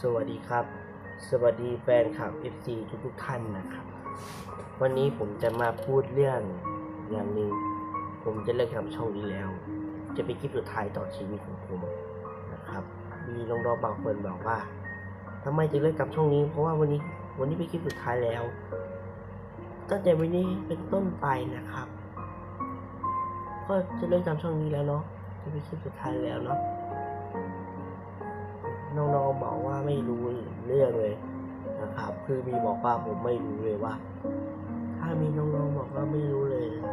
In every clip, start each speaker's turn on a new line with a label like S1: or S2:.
S1: สวัสดีครับ สวัสดีแฟนคลับ FC ทุกทุกๆท่านนะครับ วันนี้ผมจะมาพูดเรื่องอย่างหนึ่งผมจะเลิกทำช่องนี้แล้ว จะเป็นคลิปสุดท้ายต่อชีวิตของผมนะครับ มีน้องๆบางคนบอกว่าทำไมจะเลิกกับช่องนี้ เพราะว่าวันนี้วันนี้เป็นคลิปสุดท้ายแล้วตั้งแต่วันนี้เป็นต้นไปนะครับ ก็จะเลิกทำช่องนี้แล้วเนาะจะเป็นคลิปสุดท้ายแล้วเนาะ บอกว่าไม่รู้เรื่องเลยนะครับ คือมีบอกว่าผมไม่รู้เลยว่า ถ้ามีน้องๆบอกว่าไม่รู้เลยนะ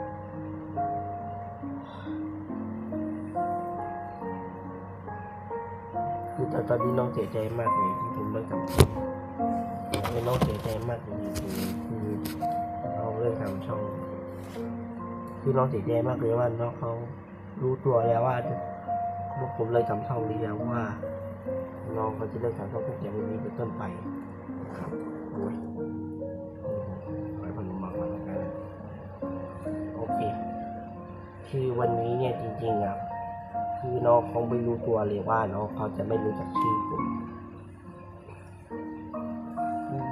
S1: คือตอนตอนนี้น้องเสียใจมากเลยที่ผมเลิกทำช่องคือน้องเสียใจมากเลยคือคือน้องเลิกทำช่องคือน้องเสียใจมากเลยว่าน้องเขารู้ตัวแล้วว่าพวกผมเลยทำช่องนี้แล้วว่า น้องเขาจะเลิกทำช่องตั้งแต่วันนี้เป็นต้นไปนะครับโอ้ยโอ้โหไปพนมมาก่อนแล้วกันโอเค คือวันนี้เนี่ยจริงๆอะคือน้องเขาไม่รู้ตัวเลยว่าน้องเขาจะไม่รู้จักชื่อผม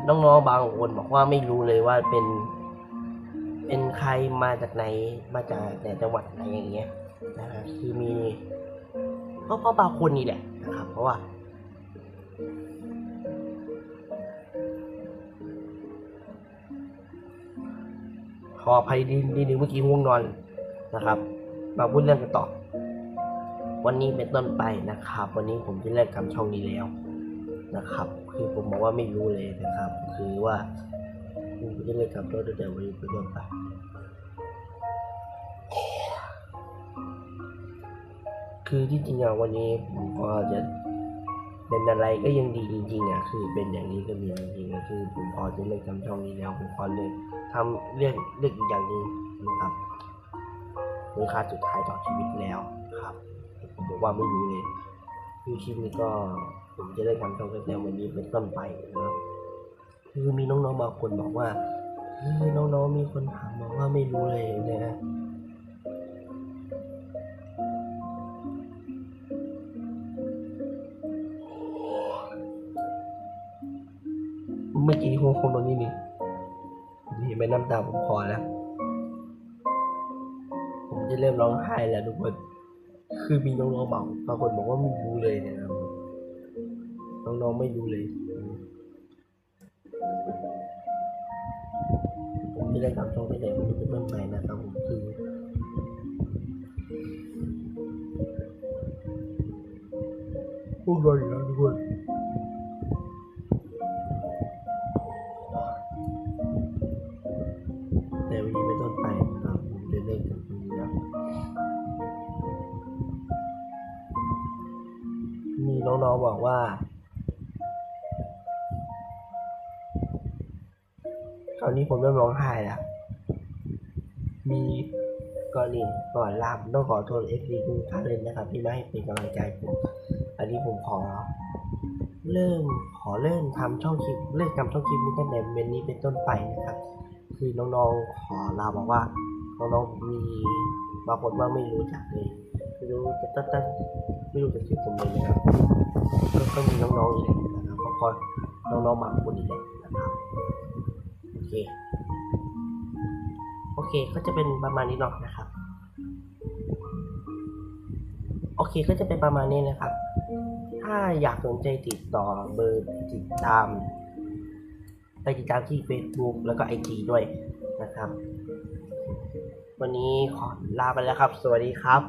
S1: น้องๆบางคนบอกว่าไม่รู้เลยว่าเป็น เป็นใครมาจากไหนมาจากแต่จังหวัดไหนอย่างเงี้ยนะครับคือมีก็เพราะบางคนนี่แหละนะครับ เพราะว่า ขออภัยดีดีหนึ่งเมื่อกี้ง่วงนอนนะครับ มาพูดเรื่องกันต่อ วันนี้เป็นต้นไปนะครับ วันนี้ผมจะเลิกทำช่องนี้แล้วนะครับ คือผมบอกว่าไม่รู้เลยนะครับ คือว่าผมจะเลิกทำช่องตั้งแต่วันนี้เป็นต้นไปคือที่จริงอะวันนี้ผมก็จะ เป็นอะไรก็ยังดีจริงๆอะคือเป็นอย่างนี้ก็มีจริงๆก็คือผมพอจะเลิกทำช่องนี้แล้วผมขอเลยทำเรื่องเรื่องอีกอย่างหนึ่งนะครับคุณค่าสุดท้ายต่อชีวิตแล้วครับผมบอกว่าไม่รู้เลยคือคลิปนี้ก็ผมจะได้ทำช่องตั้งแต่วันนี้เป็นต้นไปนะครับคือมีน้องๆบางคนบอกว่าน้องๆมีคนถามบอกว่าไม่รู้เลยนะ เมื่อกี้คงคงโดนนี่นี่นี่ไม่น้ำตาผมพอแล้ว ผมจะเริ่มร้องไห้แล้วทุกคน คือมีน้องๆบอกบางคนบอกว่าไม่รู้เลยเนะครับน้องๆไม่รู้เลยผมไม่ได้ทำช่องตั้งแต่วันนี้เป็นต้นไปนะครับผม เลิกกับตรงนี้แล้วมีน้องๆบอกว่า ตอนนี้ผมเริ่มร้องไห้แล้ว มีก่อนอื่นก่อนลามต้องขอโทษเอฟซีทุกท่านเลยนะครับ ที่ไม่ให้เป็นกำลังใจผม อันนี้ผมขอ เริ่มขอเริ่มทำช่องคลิปเลิกทำช่องคลิปนี้ตั้งแต่เวันนี้เป็นต้นไปนะครับ คือน้องๆขอลาบอกว่า น้องๆมีบางคนว่าไม่รู้จักเลยไม่รู้จะตั้งตั้งไม่รู้จะชื่อผมเลยนะครับก็ก็มีน้องๆอีกนะครับก็พอน้องๆบางคนอีกแหละนะครับโอเคโอเคก็จะเป็นประมาณนี้เนาะนะครับ โอเคก็จะเป็นประมาณนี้นะครับ ถ้าอยากสนใจติดต่อเบอร์ติดตาม ไปติดตามที่ Facebook แล้วก็ IG ด้วยนะครับ วันนี้ขอลาไปแล้วครับ สวัสดีครับ